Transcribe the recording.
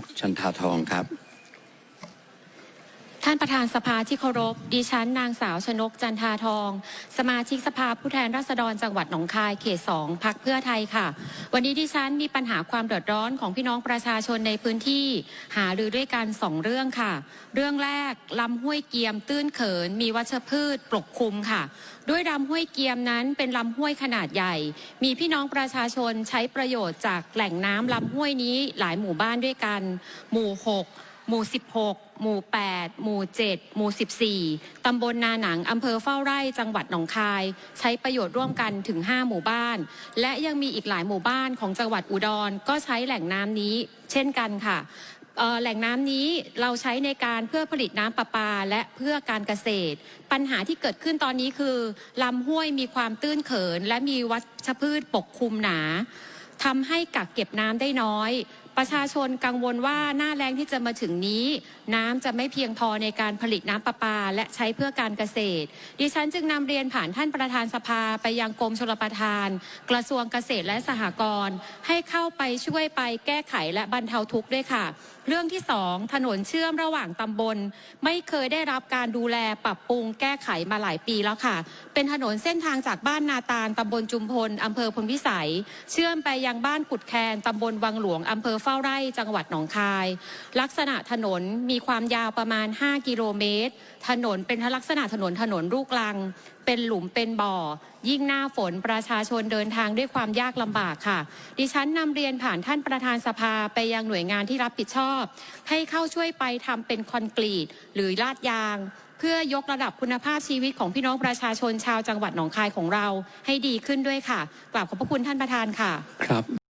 กชันทาทองครับ ท่านประธานสภาที่เคารพ ดิฉันนางสาวชนกจันทาทอง สมาชิกสภาผู้แทนราษฎรจังหวัดหนองคายเขตสองพักเพื่อไทยค่ะ วันนี้ดิฉันมีปัญหาความเดือดร้อนของพี่น้องประชาชนในพื้นที่ หารือด้วยกันสองเรื่องค่ะ เรื่องแรกลำห้วยเกียม ตื้นเขิน มีวัชพืชปกคลุมค่ะ ด้วยลำห้วยเกียมนั้นเป็นลำห้วยขนาดใหญ่ มีพี่น้องประชาชนใช้ประโยชน์จากแหล่งน้ำลำห้วยนี้หลายหมู่บ้านด้วยกัน หมู่ 6 หมู่ 16 หมู่ 8 หมู่ 7 หมู่ 14 ตำบลนาหนัง อำเภอเฝ้าไร่ จังหวัดหนองคาย ใช้ประโยชน์ร่วมกันถึง 5 หมู่บ้าน และยังมีอีกหลายหมู่บ้านของจังหวัดอุดร ก็ใช้แหล่งน้ำนี้เช่นกันค่ะแหล่งน้ำนี้เราใช้ในการเพื่อผลิตน้ำประปาและเพื่อการเกษตร ปัญหาที่เกิดขึ้นตอนนี้คือลำห้วยมีความตื้นเขิน และมีวัชพืชปกคลุมหนาทำให้กักเก็บน้ำได้น้อย ประชาชนกังวลว่าหน้าแรงที่จะมาถึงนี้ น้ำจะไม่เพียงพอในการผลิตน้ำประปา และใช้เพื่อการเกษตร ดิฉันจึงนำเรียนผ่านท่านประธานสภาไปยังกรมชลประทาน กระทรวงเกษตรและสหกรณ์ ให้เข้าไปช่วยไปแก้ไขและบรรเทาทุกข์ด้วยค่ะ เรื่องที่สองถนนเชื่อมระหว่างตำบล ไม่เคยได้รับการดูแลปรับปรุงแก้ไขมาหลายปีแล้วค่ะ เป็นถนนเส้นทางจากบ้านนาตาลตำบลจุมพลอำเภอพลพิสัย เชื่อมไปยังบ้านกุดแคนตำบลวังหลวงอำเภอฝ้าไร่จังหวัดหนองคาย ลักษณะถนนมีความยาวประมาณ 5 กิโลเมตร ถนนเป็นลักษณะถนนถนนลูกลัง เป็นหลุมเป็นบ่อ ยิ่งหน้าฝนประชาชนเดินทางด้วยความยากลำบากค่ะ ดิฉันนำเรียนผ่านท่านประธานสภาไปยังหน่วยงานที่รับผิดชอบ ให้เข้าช่วยไปทำเป็นคอนกรีต หรือลาดยางเพื่อยกระดับคุณภาพชีวิตของพี่น้องประชาชนชาวจังหวัดหนองคายของเราให้ดีขึ้นด้วยค่ะ กราบขอบพระคุณท่านประธานค่ะ ครับ